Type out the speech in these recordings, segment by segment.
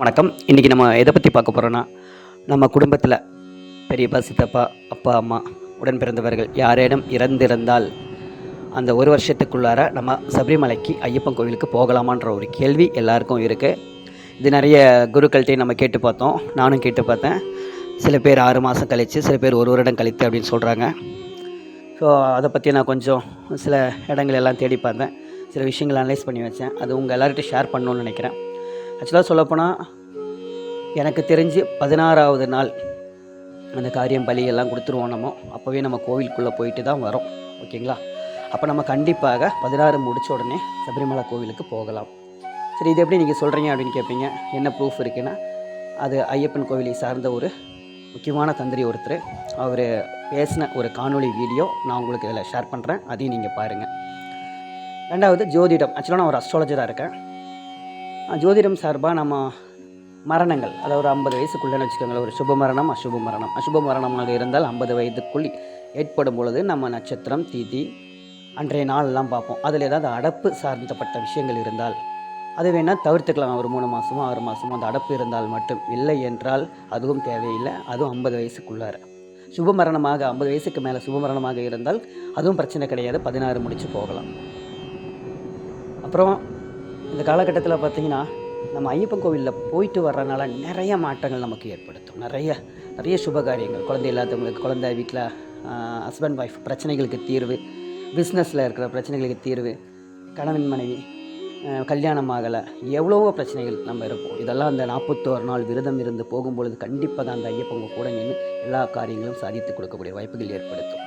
வணக்கம். இன்றைக்கி நம்ம எதை பற்றி பார்க்க போகிறோன்னா நம்ம குடும்பத்தில் பெரியப்பா சித்தப்பா அப்பா அம்மா உடன் பிறந்தவர்கள் யாரேனும் இறந்திருந்தால் அந்த ஒரு வருஷத்துக்குள்ளார நம்ம சபரிமலைக்கு ஐயப்பன் கோவிலுக்கு போகலாமான்ற ஒரு கேள்வி எல்லாருக்கும் இருக்குது இது நிறைய குருக்கள்கிட்டையும் நம்ம கேட்டு பார்த்தோம். நானும் கேட்டு பார்த்தேன். சில பேர் ஆறு மாதம் கழித்து சில பேர் ஒரு வருடம் கழித்து அப்படின்னு சொல்கிறாங்க ஸோ அதை பற்றி நான் கொஞ்சம் சில இடங்கள் எல்லாம் தேடி பார்த்தேன். சில விஷயங்களை அனலைஸ் பண்ணி வச்சேன். அது உங்கள் எல்லார்கிட்டையும் ஷேர் பண்ணணும்னு நினைக்கிறேன். ஆக்சுவலாக சொல்லப்போனால் எனக்கு தெரிஞ்சு பதினாறாவது நாள் அந்த காரியம் பலியெல்லாம் கொடுத்துருவோம் நம்ம. அப்போவே நம்ம கோவிலுக்குள்ளே போயிட்டு தான் வரோம். ஓகேங்களா? அப்போ நம்ம கண்டிப்பாக பதினாறு முடிச்ச உடனே சபரிமலை கோவிலுக்கு போகலாம். சரி இது எப்படி நீங்கள் சொல்கிறீங்க அப்படின்னு கேட்பீங்க. என்ன ப்ரூஃப் இருக்குன்னா அது ஐயப்பன் கோவிலை சார்ந்த ஒரு முக்கியமான தந்திரி ஒருத்தர். அவர் பேசின ஒரு காணொளி வீடியோ நான் உங்களுக்கு இதில் ஷேர் பண்ணுறேன். அதையும் நீங்கள் பாருங்கள் ரெண்டாவது ஜோதிடம். ஆக்சுவலாக நான் ஒரு அஸ்ட்ராலஜராக இருக்கேன். ஜோதிடம் சார்பாக நம்ம மரணங்கள் அதாவது ஒரு ஐம்பது வயசுக்குள்ளேன்னு வச்சுக்கோங்களேன் ஒரு சுப மரணம் அசுப மரணம். அசுப மரணமாக இருந்தால் ஐம்பது வயதுக்குள் ஏற்படும் பொழுது நம்ம நட்சத்திரம் தீதி அன்றைய நாள்லாம் பார்ப்போம். அதில் ஏதாவது அடப்பு சார்ந்தப்பட்ட விஷயங்கள் இருந்தால் அது வேணால் தவிர்த்துக்கலாம். ஒரு மூணு மாதமோ ஆறு மாதமோ அந்த அடப்பு இருந்தால் மட்டும். இல்லை என்றால் அதுவும் தேவையில்லை. அதுவும் ஐம்பது வயசுக்குள்ளார. சுப மரணமாக ஐம்பது வயசுக்கு மேலே சுப மரணமாக இருந்தால் அதுவும் பிரச்சனை கிடையாது. பதினாறு முடித்து போகலாம். அப்புறம் இந்த காலகட்டத்தில் பார்த்தீங்கன்னா நம்ம ஐயப்பன் கோவிலில் போயிட்டு வர்றதுனால நிறைய மாற்றங்கள் நமக்கு ஏற்படுத்தும். நிறைய நிறைய சுப காரியங்கள். குழந்தை இல்லாதவங்களுக்கு குழந்தை வீட்டில் ஹஸ்பண்ட் ஒய்ஃப் பிரச்சனைகளுக்கு தீர்வு பிஸ்னஸில் இருக்கிற பிரச்சனைகளுக்கு தீர்வு கணவன் மனைவி கல்யாணம் ஆகலை எவ்வளவோ பிரச்சனைகள் நம்ம இருப்போம் இதெல்லாம் அந்த நாற்பத்தோரு நாள் விரதம் இருந்து போகும்பொழுது கண்டிப்பாக தான் அந்த ஐயப்பங்க கூட நின்று எல்லா காரியங்களும் சாதித்து கொடுக்கக்கூடிய வாய்ப்புகள் ஏற்படுத்தும்.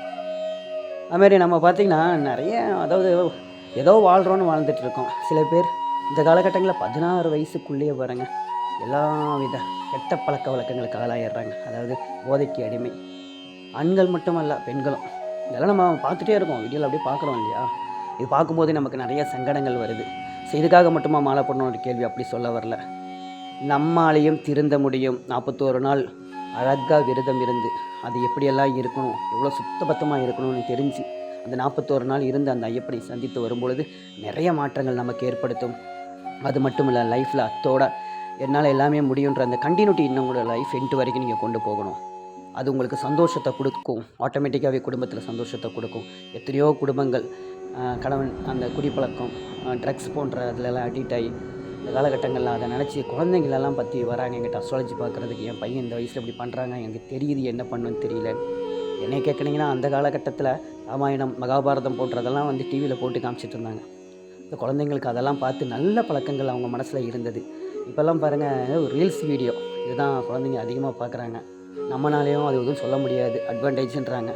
அதுமாரி நம்ம பார்த்திங்கன்னா நிறைய அதாவது ஏதோ வாழ்கிறோன்னு வாழ்ந்துட்டு இருக்கோம். சில பேர் இந்த காலகட்டங்களில் பதினாறு வயசுக்குள்ளேயே வரங்க எல்லா வித கெட்ட பழக்க வழக்கங்களுக்கு ஆளாயிடுறாங்க. அதாவது போதைக்கு அடிமை. ஆண்கள் மட்டுமல்ல பெண்களும். இதெல்லாம் நம்ம பார்த்துட்டே இருக்கோம். வீடியோவில் அப்படியே பார்க்குறோம் இல்லையா? இது பார்க்கும்போது நமக்கு நிறைய சங்கடங்கள் வருது. ஸோ இதுக்காக மட்டுமா மாலை போடணும் கேள்வி அப்படி சொல்ல வரல. நம்மாலையும் திருந்த முடியும். நாற்பத்தோரு நாள் அழகாக விரதம் இருந்து அது எப்படியெல்லாம் இருக்கணும்? எவ்வளோ சுத்தபத்தமாக இருக்கணும்னு தெரிஞ்சு அந்த நாற்பத்தோரு நாள் இருந்து அந்த ஐயப்பனை சந்தித்து வரும்பொழுது நிறைய மாற்றங்கள் நமக்கு ஏற்படுத்தும். அது மட்டும் இல்லை லைஃப்பில் அத்தோட என்னால் எல்லாமே முடியுன்ற அந்த கண்டினியூட்டி இன்னும் உங்களோட லைஃப் எண்டு வரைக்கும் நீங்கள் கொண்டு போகணும். அது உங்களுக்கு சந்தோஷத்தை கொடுக்கும். ஆட்டோமேட்டிக்காகவே குடும்பத்தில் சந்தோஷத்தை கொடுக்கும். எத்தனையோ குடும்பங்கள் கணவன் அந்த குடிப்பழக்கம் ட்ரக்ஸ் போன்ற அதிலெல்லாம் அடிக்ட் ஆகி இந்த காலகட்டங்களில் அதை நினச்சி குழந்தைங்களெல்லாம் பற்றி வராங்க. எங்கிட்ட அஸ்ட்ராலஜி பார்க்குறதுக்கு என் பையன் இந்த வயசில் இப்படி பண்ணுறாங்க எனக்கு தெரியுது என்ன பண்ணுன்னு தெரியல. என்னை கேட்குனீங்கன்னா அந்த காலகட்டத்தில் ராமாயணம் மகாபாரதம் போன்றதெல்லாம் வந்து டிவியில் போட்டு காமிச்சிட்டு இருந்தாங்க. இந்த குழந்தைங்களுக்கு அதெல்லாம் பார்த்து நல்ல பழக்கங்கள் அவங்க மனசில் இருந்தது. இப்போல்லாம் பாருங்கள் ஒரு ரீல்ஸ் வீடியோ இதுதான் குழந்தைங்க அதிகமாக பார்க்குறாங்க. நம்மனாலேயும் அது எதுவும் சொல்ல முடியாது. அட்வான்டேஜ்ன்றாங்க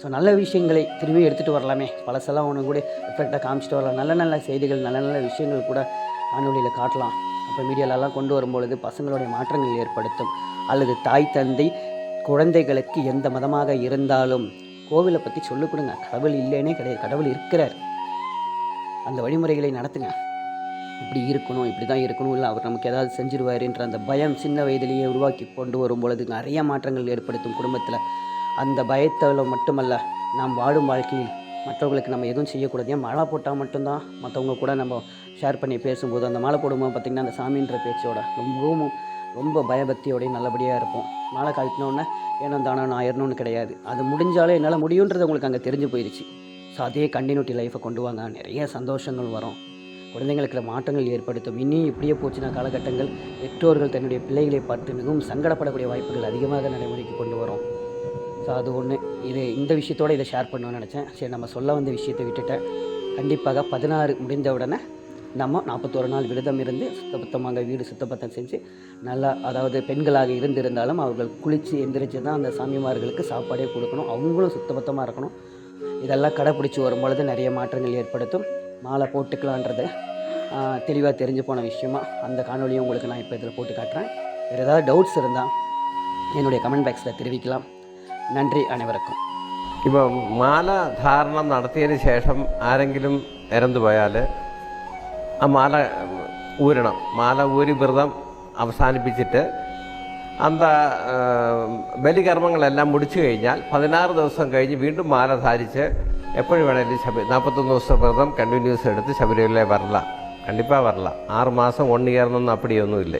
ஸோ நல்ல விஷயங்களை திரும்பி எடுத்துகிட்டு வரலாமே. பழசெல்லாம் ஒன்று கூட எஃபெக்டாக காமிச்சிட்டு வரலாம். நல்ல நல்ல செய்திகள் நல்ல நல்ல விஷயங்கள் கூட காணொலியில் காட்டலாம். அப்போ மீடியாலெல்லாம் கொண்டு வரும்பொழுது பசங்களுடைய மாற்றங்கள் ஏற்படுத்தும். அல்லது தாய் தந்தை குழந்தைகளுக்கு எந்த மதமாக இருந்தாலும் கோவிலை பற்றி சொல்லிக் கொடுங்க. கடவுள் இல்லைன்னே கிடையாது. கடவுள் இருக்கிறார். அந்த வழிமுறைகளை நடத்துங்க. இப்படி இருக்கணும் இப்படி தான் இருக்கணும் இல்லை அவர் நமக்கு ஏதாவது செஞ்சிருவாருன்ற அந்த பயம் சின்ன வயதிலேயே உருவாக்கி கொண்டு வரும் பொழுது நிறைய மாற்றங்கள் ஏற்படுத்தும் குடும்பத்தில். அந்த பயத்தில் மட்டுமல்ல நாம் வாழும் வாழ்க்கையில் மற்றவங்களுக்கு நம்ம எதுவும் செய்யக்கூடாது. ஏன் மாலை போட்டால் மட்டும்தான் மற்றவங்க கூட நம்ம ஷேர் பண்ணி பேசும்போது அந்த மாலை போடும்போது பார்த்திங்கன்னா அந்த சாமின்ற பேச்சோட ரொம்பவும் ரொம்ப பயபக்தியோடையும் நல்லபடியாக இருப்போம். மாலை காய்ச்சினோடனே ஏனோ தானோ நான் ஆயிரணும்னு கிடையாது. அது முடிஞ்சாலே என்னால் முடியுன்றது உங்களுக்கு அங்கே தெரிஞ்சு போயிடுச்சு ஸோ அதே கண்டினியூட்டி லைஃப்பை கொண்டு வாங்க. நிறைய சந்தோஷங்கள் வரும். குழந்தைங்களுக்கு மாற்றங்கள் ஏற்படுத்தும். இனி இப்படியே போச்சுன்னா காலகட்டங்கள் பெற்றோர்கள் தன்னுடைய பிள்ளைகளை பார்த்து மிகவும் சங்கடப்படக்கூடிய வாய்ப்புகள் அதிகமாக நடைமுறைக்கு கொண்டு வரும். ஸோ அது ஒன்று இது இந்த விஷயத்தோடு இதை ஷேர் பண்ணணும்னு நினச்சேன். சரி நம்ம சொல்ல வந்த விஷயத்தை விட்டுட்டேன் கண்டிப்பாக பதினாறு முடிந்த உடனே நம்ம நாற்பத்தோரு நாள் விரதம் இருந்து சுத்தபத்தமாக வீடு சுத்தபத்தம் செஞ்சு நல்லா அதாவது பெண்களாக இருந்திருந்தாலும் அவர்கள் குளித்து எந்திரிச்சு தான் அந்த சாமிமார்களுக்கு சாப்பாடே கொடுக்கணும். அவங்களும் சுத்தபத்தமாக இருக்கணும். இதெல்லாம் கடைப்பிடிச்சி வரும்பொழுது நிறைய மாற்றங்கள் ஏற்படுத்தும் மாலை போட்டுக்கலான்றது தெளிவாக தெரிஞ்சு போன விஷயமா அந்த காணொலியும் உங்களுக்கு நான் இப்போ இதில் போட்டு காட்டுறேன் வேறு ஏதாவது டவுட்ஸ் இருந்தால் என்னுடைய கமெண்ட் பாக்ஸில் தெரிவிக்கலாம் நன்றி அனைவருக்கும் ഇപ്പോൾ മാല ധാരണം നടത്തിയതിന് ശേഷം ആരെങ്കിലും ഇറന്നു പോയാൽ ആ മാല ഊരണം മാല ഊരി വ്രതം അവസാനിപ്പിച്ചിട്ട് അന്ത ബലികർമ്മങ്ങളെല്ലാം മുടിച്ചു കഴിഞ്ഞാൽ പതിനാറ് ദിവസം കഴിഞ്ഞ് വീണ്ടും മാല ധാരിച്ച് എപ്പോഴും വേണമെങ്കിലും ശബരി നാൽപ്പത്തൊന്ന് ദിവസം വ്രതം കണ്ടിന്യൂസ് എടുത്ത് ശബരിമലയിൽ വരല. കണ്ടിപ്പാ വരല. ആറ് മാസം വൺ ഇയറിനൊന്നും അപ്പടിയൊന്നുമില്ല.